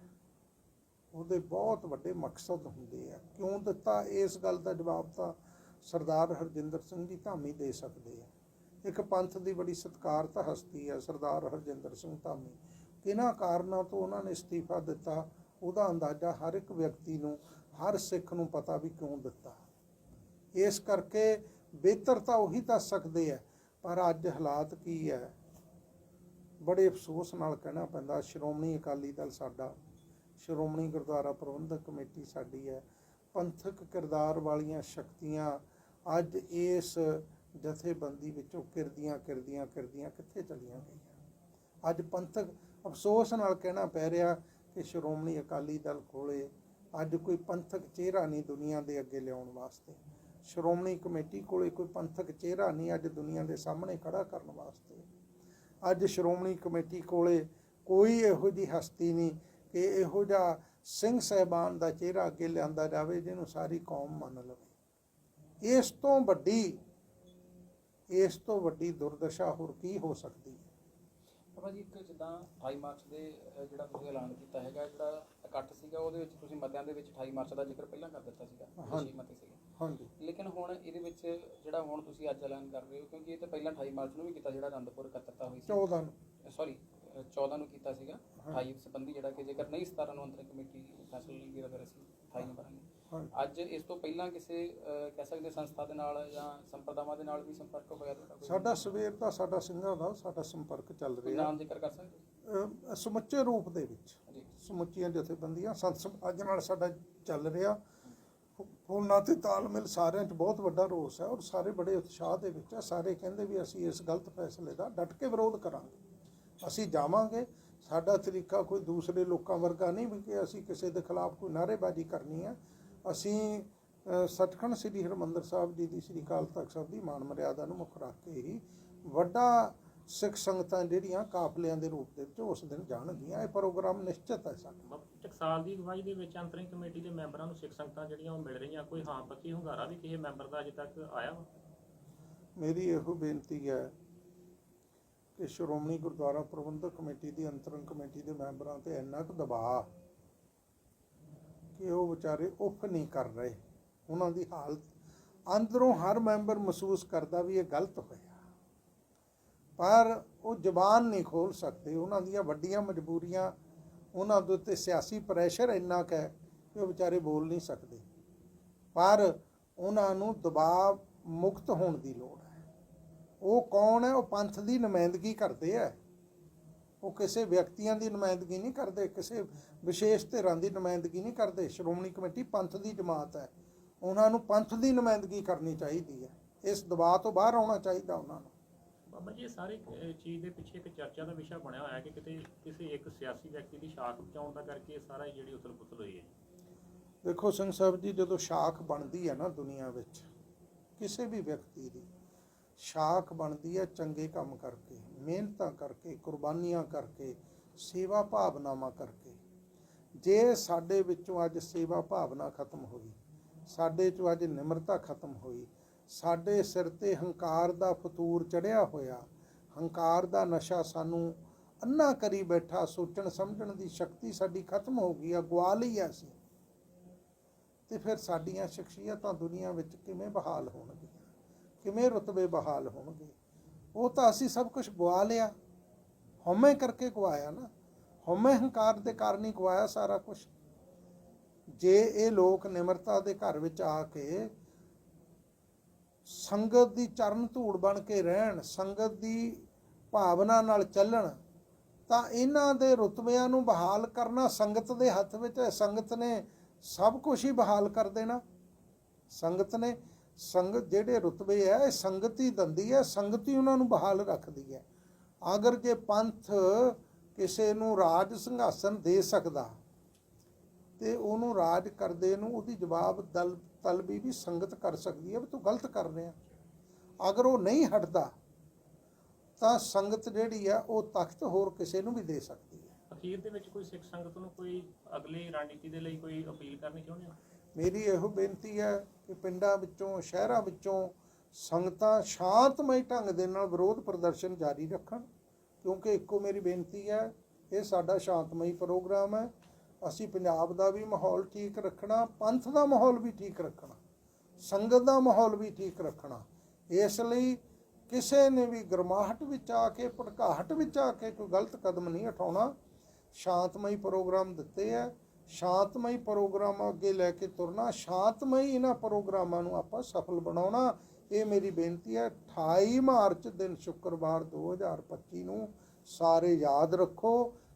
ਉਹਦੇ ਬਹੁਤ ਵੱਡੇ ਮਕਸਦ ਹੁੰਦੇ ਆ। ਕਿਉਂ ਦਿੱਤਾ? ਇਸ ਗੱਲ ਦਾ ਜਵਾਬ ਤਾਂ ਸਰਦਾਰ ਹਰਜਿੰਦਰ ਸਿੰਘ ਜੀ ਧਾਮੀ ਦੇ ਸਕਦੇ ਆ। ਇੱਕ ਪੰਥ ਦੀ ਬੜੀ ਸਤਿਕਾਰਤ ਹਸਤੀ ਹੈ ਸਰਦਾਰ ਹਰਜਿੰਦਰ ਸਿੰਘ ਧਾਮੀ। ਕਿਹਨਾਂ ਕਾਰਨਾਂ ਤੋਂ ਉਹਨਾਂ ਨੇ ਅਸਤੀਫਾ ਦਿੱਤਾ? ਉਹਦਾ ਅੰਦਾਜ਼ਾ ਹਰ ਇੱਕ ਵਿਅਕਤੀ ਨੂੰ, ਹਰ ਸਿੱਖ ਨੂੰ ਪਤਾ ਵੀ ਕਿਉਂ ਦਿੱਤਾ। ਇਸ ਕਰਕੇ ਬਿਹਤਰ ਤਾਂ ਉਹੀ ਦੱਸ ਸਕਦੇ ਆ, ਪਰ ਅੱਜ ਹਾਲਾਤ ਕੀ ਹੈ ਬੜੇ ਅਫਸੋਸ ਨਾਲ ਕਹਿਣਾ ਪੈਂਦਾ, ਸ਼੍ਰੋਮਣੀ ਅਕਾਲੀ ਦਲ ਸਾਡਾ ਸ਼੍ਰੋਮਣੀ ਗੁਰਦੁਆਰਾ ਪ੍ਰਬੰਧਕ ਕਮੇਟੀ ਸਾਡੀ ਹੈ, ਪੰਥਕ ਕਿਰਦਾਰ ਵਾਲੀਆਂ ਸ਼ਕਤੀਆਂ ਅੱਜ ਇਸ ਜਥੇਬੰਦੀ ਵਿੱਚੋਂ ਕਿਰਦੀਆਂ ਕਿਰਦੀਆਂ ਕਿਰਦੀਆਂ ਕਿੱਥੇ ਚਲੀਆਂ ਗਈਆਂ? ਅੱਜ ਪੰਥਕ ਅਫਸੋਸ ਨਾਲ ਕਹਿਣਾ ਪੈ ਰਿਹਾ ਕਿ ਸ਼੍ਰੋਮਣੀ ਅਕਾਲੀ ਦਲ ਕੋਲੇ ਅੱਜ ਕੋਈ ਪੰਥਕ ਚਿਹਰਾ ਨਹੀਂ ਦੁਨੀਆ ਦੇ ਅੱਗੇ ਲਿਆਉਣ ਵਾਸਤੇ। ਸ਼੍ਰੋਮਣੀ ਕਮੇਟੀ ਕੋਲੇ ਕੋਈ ਪੰਥਕ ਚਿਹਰਾ ਨਹੀਂ ਅੱਜ ਦੁਨੀਆ ਦੇ ਸਾਹਮਣੇ ਖੜਾ ਕਰਨ ਵਾਸਤੇ। ਅੱਜ ਸ਼੍ਰੋਮਣੀ ਕਮੇਟੀ ਕੋਲੇ ਕੋਈ ਇਹੋ ਜੀ ਹਸਤੀ ਨਹੀਂ ਕਿ ਇਹੋ ਜਿਹਾ ਸਿੰਘ ਸਹਿਬਾਨ ਦਾ ਚਿਹਰਾ ਅੱਗੇ ਲਿਆਂਦਾ ਜਾਵੇ ਜਿਹਨੂੰ ਸਾਰੀ ਕੌਮ ਮੰਨ ਲਵੇ। ਇਸ ਤੋਂ ਵੱਡੀ ਇਸ ਤੋਂ ਵੱਡੀ ਦੁਰਦਸ਼ਾ ਹੋਰ ਕੀ ਹੋ ਸਕਦੀ ਹੈ? ਬਾਬਾ ਜੀ ਇੱਕ ਜਿੱਦਾਂ 28 ਮਾਰਚ ਦੇ ਜਿਹੜਾ ਤੁਸੀਂ ਐਲਾਨ ਕੀਤਾ ਹੈਗਾ ਜਿਹੜਾ ਇਕੱਠ ਸੀਗਾ ਉਹਦੇ ਵਿੱਚ ਤੁਸੀਂ ਮਤਿਆਂ ਦੇ ਵਿੱਚ 28 ਮਾਰਚ ਦਾ ਜ਼ਿਕਰ ਪਹਿਲਾਂ ਕਰ ਦਿੱਤਾ ਸੀਗਾ ਹਾਂਜੀ। ਮਤੇ ਸੀਗੇ। ਹਾਂਜੀ। ਲੇਕਿਨ ਹੁਣ ਇਹਦੇ ਵਿੱਚ ਜਿਹੜਾ ਹੁਣ ਤੁਸੀਂ ਅੱਜ ਐਲਾਨ ਕਰ ਰਹੇ ਹੋ ਕਿਉਂਕਿ ਇਹ ਤਾਂ ਪਹਿਲਾਂ 28 ਮਾਰਚ ਨੂੰ ਵੀ ਕੀਤਾ ਜਿਹੜਾ ਆਨੰਦਪੁਰ ਇਕੱਤਰਤਾ ਹੋਈ ਸੀ। 14 ਨੂੰ। ਸੌਰੀ 14 ਨੂੰ ਕੀਤਾ ਸੀਗਾ। 28 ਸੰਬੰਧੀ ਜਿਹੜਾ ਕਿ ਜੇਕਰ ਨਹੀਂ 17 ਨੂੰ ਅੰਤਰ ਕਮੇਟੀ ਫੈਸਲਾ ਲੈਂਦੀ ਤਾਂ ਫਿਰ ਅਸੀਂ 28 ਨੂੰ ਕਰਾਂਗੇ ਅੱਜ ਇਸ ਤੋਂ ਪਹਿਲਾਂ ਕਿਸੇ ਕਹਿ ਸਕਦੇ ਸੰਸਥਾ ਦੇ ਨਾਲ ਜਾਂ ਸੰਪਰਦਾਵਾਂ ਦੇ ਨਾਲ ਵੀ ਸੰਪਰਕ ਹੋਇਆ ਤੁਹਾਡਾ? ਸਾਡਾ ਸਵੇਰ ਦਾ ਸਾਡਾ ਸਿੰਘਾਂ ਦਾ ਸਾਡਾ ਸੰਪਰਕ ਚੱਲ ਰਿਹਾ। ਨਾਮ ਜ਼ਿਕਰ ਕਰ ਸਕਦੇ ਸਮੁੱਚੇ ਰੂਪ ਦੇ ਵਿੱਚ। ਸਮੁੱਚੀਆਂ ਜਥੇਬੰਦੀਆਂ ਸੰਤ ਸਮਾਜ ਨਾਲ ਸਾਡਾ ਚੱਲ ਰਿਹਾ। ਉਹਨਾਂ ਤੇ ਤਾਲਮੇਲ ਸਾਰਿਆਂ 'ਚ ਬਹੁਤ ਵੱਡਾ ਰੋਸ ਹੈ ਔਰ ਸਾਰੇ ਬੜੇ ਉਤਸ਼ਾਹ ਦੇ ਵਿੱਚ ਹੈ। ਸਾਰੇ ਕਹਿੰਦੇ ਵੀ ਅਸੀਂ ਇਸ ਗਲਤ ਫੈਸਲੇ ਦਾ ਡਟ ਕੇ ਵਿਰੋਧ ਕਰਾਂਗੇ। ਅਸੀਂ ਜਾਵਾਂਗੇ। ਸਾਡਾ ਤਰੀਕਾ ਕੋਈ ਦੂਸਰੇ ਲੋਕਾਂ ਵਰਗਾ ਨਹੀਂ ਵੀ ਕਿ ਅਸੀਂ ਕਿਸੇ ਦੇ ਖਿਲਾਫ ਕੋਈ ਨਾਅਰੇਬਾਜ਼ੀ ਕਰਨੀ ਹੈ ਅਸੀਂ ਅ, ਸੱਚਖੰਡ ਸ੍ਰੀ ਹਰਿਮੰਦਰ ਸਾਹਿਬ ਜੀ ਦੀ ਸ੍ਰੀ ਅਕਾਲ ਤਖਤ ਸਾਹਿਬ ਦੀ ਮਾਨ ਮਰਿਆਦਾ ਨੂੰ ਮੁੱਖ ਰੱਖ ਕੇ ਹੀ ਵੱਡਾ ਸਿੱਖ ਸੰਗਤਾਂ ਜਿਹੜੀਆਂ ਕਾਫਲਿਆਂ ਦੇ ਰੂਪ ਦੇ ਵਿੱਚ ਉਸ ਦਿਨ ਜਾਣਗੀਆਂ। ਇਹ ਪ੍ਰੋਗਰਾਮ ਨਿਸ਼ਚਿਤ ਹੈ ਸਾਡਾ। ਟਕਸਾਲ ਦੀ ਅਗਵਾਈ ਦੇ ਵਿੱਚ ਅੰਤਰਿੰਗ ਕਮੇਟੀ ਦੇ ਮੈਂਬਰਾਂ ਨੂੰ ਸਿੱਖ ਸੰਗਤਾਂ ਜਿਹੜੀਆਂ ਉਹ ਮਿਲ ਰਹੀਆਂ। ਕੋਈ ਹਾਂ ਪੱਕੀ ਹੁੰਗਾਰਾ ਵੀ ਕਿਸੇ ਮੈਂਬਰ ਦਾ ਅਜੇ ਤੱਕ ਆਇਆ ਮੇਰੀ ਇਹੋ ਬੇਨਤੀ ਹੈ ਕਿ ਸ਼੍ਰੋਮਣੀ ਗੁਰਦੁਆਰਾ ਪ੍ਰਬੰਧਕ ਕਮੇਟੀ ਦੀ, ਅੰਤਰੰਗ ਕਮੇਟੀ ਦੇ ਮੈਂਬਰਾਂ ਤੇ ਇੰਨਾ ਕੁ ਦਬਾਅ ਕਿ ਉਹ ਵਿਚਾਰੇ ਉਫ ਨਹੀਂ ਕਰ ਰਹੇ। ਉਹਨਾਂ ਦੀ ਹਾਲਤ ਅੰਦਰੋਂ ਹਰ ਮੈਂਬਰ ਮਹਿਸੂਸ ਕਰਦਾ ਵੀ ਇਹ ਗਲਤ ਹੋਇਆ। ਪਰ ਉਹ ਜ਼ਬਾਨ ਨਹੀਂ ਖੋਲ ਸਕਦੇ। ਉਹਨਾਂ ਦੀਆਂ ਵੱਡੀਆਂ ਮਜਬੂਰੀਆਂ, ਉਹਨਾਂ ਦੇ ਉੱਤੇ ਸਿਆਸੀ ਪ੍ਰੈਸ਼ਰ ਇੰਨਾ ਕੁ ਹੈ ਕਿ ਉਹ ਵਿਚਾਰੇ ਬੋਲ ਨਹੀਂ ਸਕਦੇ। ਪਰ ਉਹਨਾਂ ਨੂੰ ਦਬਾਅ ਮੁਕਤ ਹੋਣ ਦੀ ਲੋੜ ਹੈ। ਉਹ ਕੌਣ ਹੈ? ਉਹ ਪੰਥ ਦੀ ਨੁਮਾਇੰਦਗੀ ਕਰਦੇ ਹੈ ਉਹ ਕਿਸੇ ਵਿਅਕਤੀਆਂ ਦੀ ਨੁਮਾਇੰਦਗੀ ਨਹੀਂ ਕਰਦੇ ਕਿਸੇ ਵਿਸ਼ੇਸ਼ ਧਿਰਾਂ ਦੀ ਨੁਮਾਇੰਦਗੀ ਨਹੀਂ ਕਰਦੇ। ਸ਼੍ਰੋਮਣੀ ਕਮੇਟੀ ਪੰਥ ਦੀ ਜਮਾਤ ਹੈ। ਉਹਨਾਂ ਨੂੰ ਪੰਥ ਦੀ ਨੁਮਾਇੰਦਗੀ ਕਰਨੀ ਚਾਹੀਦੀ ਹੈ। ਇਸ ਦਬਾਅ ਤੋਂ ਬਾਹਰ ਆਉਣਾ ਚਾਹੀਦਾ ਉਹਨਾਂ ਨੂੰ। ਬਾਬਾ ਜੀ ਸਾਰੇ ਚੀਜ਼ ਦੇ ਪਿੱਛੇ ਇੱਕ ਚਰਚਾ ਦਾ ਵਿਸ਼ਾ ਬਣਿਆ ਹੋਇਆ ਹੈ ਕਿ ਕਿਤੇ ਕਿਸੇ ਇੱਕ ਸਿਆਸੀ ਵਿਅਕਤੀ ਦੀ ਸ਼ਾਖ ਬਚਾਉਣ ਦਾ ਕਰਕੇ ਸਾਰਾ ਜਿਹੜੀ ਉਥਲ ਪੁਥਲ ਹੋਈ ਹੈ। ਦੇਖੋ ਸਿੰਘ ਸਾਹਿਬ ਜੀ ਜਦੋਂ ਸ਼ਾਖ ਬਣਦੀ ਹੈ ਨਾ ਦੁਨੀਆ ਵਿੱਚ ਕਿਸੇ ਵੀ ਵਿਅਕਤੀ ਦੀ ਸ਼ਾਖ ਬਣਦੀ ਹੈ ਚੰਗੇ ਕੰਮ ਕਰਕੇ, ਮਿਹਨਤਾਂ ਕਰਕੇ, ਕੁਰਬਾਨੀਆਂ ਕਰਕੇ, ਸੇਵਾ ਭਾਵਨਾਵਾਂ ਕਰਕੇ। ਜੇ ਸਾਡੇ ਵਿੱਚੋਂ ਅੱਜ ਸੇਵਾ ਭਾਵਨਾ ਖਤਮ ਹੋਈ, ਸਾਡੇ ਚੋਂ ਅੱਜ ਨਿਮਰਤਾ ਖਤਮ ਹੋਈ, ਸਾਡੇ ਸਿਰ ਤੇ ਹੰਕਾਰ ਦਾ ਫਤੂਰ ਚੜਿਆ ਹੋਇਆ, ਹੰਕਾਰ ਦਾ ਨਸ਼ਾ ਸਾਨੂੰ ਅੰਨਾ ਕਰੀ ਬੈਠਾ, ਸੋਚਣ ਸਮਝਣ ਦੀ ਸ਼ਕਤੀ ਸਾਡੀ ਖਤਮ ਹੋ ਗਈ ਆ ਗਵਾ ਲਈ ਆ ਅਸੀਂ। ਤੇ ਫਿਰ ਸਾਡੀਆਂ ਸ਼ਖਸੀਅਤਾਂ ਦੁਨੀਆ ਵਿੱਚ ਕਿਵੇਂ ਬਹਾਲ ਹੋਣਗੀਆਂ? ਕਿਵੇਂ ਰੁਤਬੇ ਬਹਾਲ ਹੋਣਗੇ? ਉਹ ਤਾਂ ਅਸੀਂ ਸਭ ਕੁਝ ਗਵਾ ਲਿਆ। ਹਉਮੈ ਕਰਕੇ ਗਵਾਇਆ ਨਾ। ਹਉਮੈ ਹੰਕਾਰ ਦੇ ਕਾਰਨ ਹੀ ਗਵਾਇਆ ਸਾਰਾ ਕੁਝ ਜੇ ਇਹ ਲੋਕ ਨਿਮਰਤਾ ਦੇ ਘਰ ਵਿੱਚ ਆ ਕੇ ਸੰਗਤ ਦੀ ਚਰਨ ਧੂੜ ਬਣ ਕੇ ਰਹਿਣ, ਸੰਗਤ ਦੀ ਭਾਵਨਾ ਨਾਲ ਚੱਲਣ, ਤਾਂ ਇਹਨਾਂ ਦੇ ਰੁਤਬਿਆਂ ਨੂੰ ਬਹਾਲ ਕਰਨਾ ਸੰਗਤ ਦੇ ਹੱਥ ਵਿੱਚ ਹੈ। ਸੰਗਤ ਨੇ ਸਭ ਕੁਝ ਹੀ ਬਹਾਲ ਕਰ ਦੇਣਾ। ਸੰਗਤ ਨੇ ਸੰਗਤ ਜਿਹੜੇ ਰੁਤਬੇ ਹੈ ਇਹ ਸੰਗਤ ਦੰਦੀ ਹੈ ਸੰਗਤ ਉਹਨਾਂ ਨੂੰ ਬਹਾਲ ਰੱਖਦੀ ਹੈ ਅਗਰ ਜੇ ਪੰਥ ਕਿਸੇ ਨੂੰ ਰਾਜ ਸਿੰਘਾਸਨ ਦੇ ਸਕਦਾ ਤੇ ਉਹਨੂੰ ਰਾਜ ਕਰਦੇ ਨੂੰ ਉਹਦੀ ਜਵਾਬ ਦਲ, ਤਲਬੀ ਵੀ ਸੰਗਤ ਕਰ ਸਕਦੀ ਹੈ ਵੀ ਤੂੰ ਗਲਤ ਕਰ ਰਿਹਾ। ਅਗਰ ਉਹ ਨਹੀਂ ਹਟਦਾ ਤਾਂ ਸੰਗਤ ਜਿਹੜੀ ਆ, ਉਹ ਤਖਤ ਹੋਰ ਕਿਸੇ ਨੂੰ ਵੀ ਦੇ ਸਕਦੀ ਹੈ ਅਖੀਰ ਦੇ ਵਿੱਚ ਕੋਈ ਸਿੱਖ ਸੰਗਤ ਨੂੰ ਕੋਈ ਅਗਲੀ ਰਣਨੀਤੀ ਦੇ ਲਈ ਕੋਈ ਅਪੀਲ ਕਰਨੀ ਚਾਹੁੰਦੇ ਹੋ? ਮੇਰੀ ਇਹੋ ਬੇਨਤੀ ਹੈ ਕਿ ਪਿੰਡਾਂ ਵਿੱਚੋਂ, ਸ਼ਹਿਰਾਂ ਵਿੱਚੋਂ ਸੰਗਤਾਂ ਸ਼ਾਂਤਮਈ ਢੰਗ ਦੇ ਨਾਲ ਵਿਰੋਧ ਪ੍ਰਦਰਸ਼ਨ ਜਾਰੀ ਰੱਖਣ, ਕਿਉਂਕਿ ਇੱਕੋ ਮੇਰੀ ਬੇਨਤੀ ਹੈ, ਇਹ ਸਾਡਾ ਸ਼ਾਂਤਮਈ ਪ੍ਰੋਗਰਾਮ ਹੈ। ਅਸੀਂ ਪੰਜਾਬ ਦਾ ਵੀ ਮਾਹੌਲ ਠੀਕ ਰੱਖਣਾ, ਪੰਥ ਦਾ ਮਾਹੌਲ ਵੀ ਠੀਕ ਰੱਖਣਾ, ਸੰਗਤ ਦਾ ਮਾਹੌਲ ਵੀ ਠੀਕ ਰੱਖਣਾ। ਇਸ ਲਈ ਕਿਸੇ ਨੇ ਵੀ ਗਰਮਾਹਟ ਵਿੱਚ ਆ ਕੇ, ਭੜਕਾਹਟ ਵਿੱਚ ਆ ਕੇ ਕੋਈ ਗਲਤ ਕਦਮ ਨਹੀਂ ਉਠਾਉਣਾ। ਸ਼ਾਂਤਮਈ ਪ੍ਰੋਗਰਾਮ ਦਿੱਤੇ ਹੈ। ਸ਼ਾਂਤਮਈ ਪ੍ਰੋਗਰਾਮ ਅੱਗੇ ਲੈ ਕੇ ਤੁਰਨਾ, ਸ਼ਾਂਤਮਈ ਇਹਨਾਂ ਪ੍ਰੋਗਰਾਮਾਂ ਨੂੰ ਆਪਾਂ ਸਫਲ ਬਣਾਉਣਾ, ਇਹ ਮੇਰੀ ਬੇਨਤੀ ਹੈ। 28 ਮਾਰਚ ਦਿਨ ਸ਼ੁੱਕਰਵਾਰ 2025 ਨੂੰ ਸਾਰੇ ਯਾਦ ਰੱਖੋ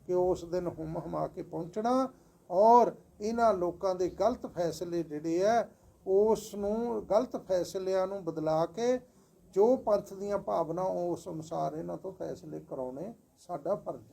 ਕਿ ਉਸ ਦਿਨ ਹੁਮ ਹਮਾ ਕੇ ਪਹੁੰਚਣਾ ਔਰ ਇਹਨਾਂ ਲੋਕਾਂ ਦੇ ਗਲਤ ਫੈਸਲੇ ਜਿਹੜੇ ਆ, ਉਸ ਨੂੰ, ਗਲਤ ਫੈਸਲਿਆਂ ਨੂੰ ਬਦਲਾ ਕੇ ਜੋ ਪੰਥ ਦੀਆਂ ਭਾਵਨਾ ਉਸ ਅਨੁਸਾਰ ਇਹਨਾਂ ਤੋਂ ਫੈਸਲੇ ਕਰਾਉਣੇ ਸਾਡਾ ਫਰਜ਼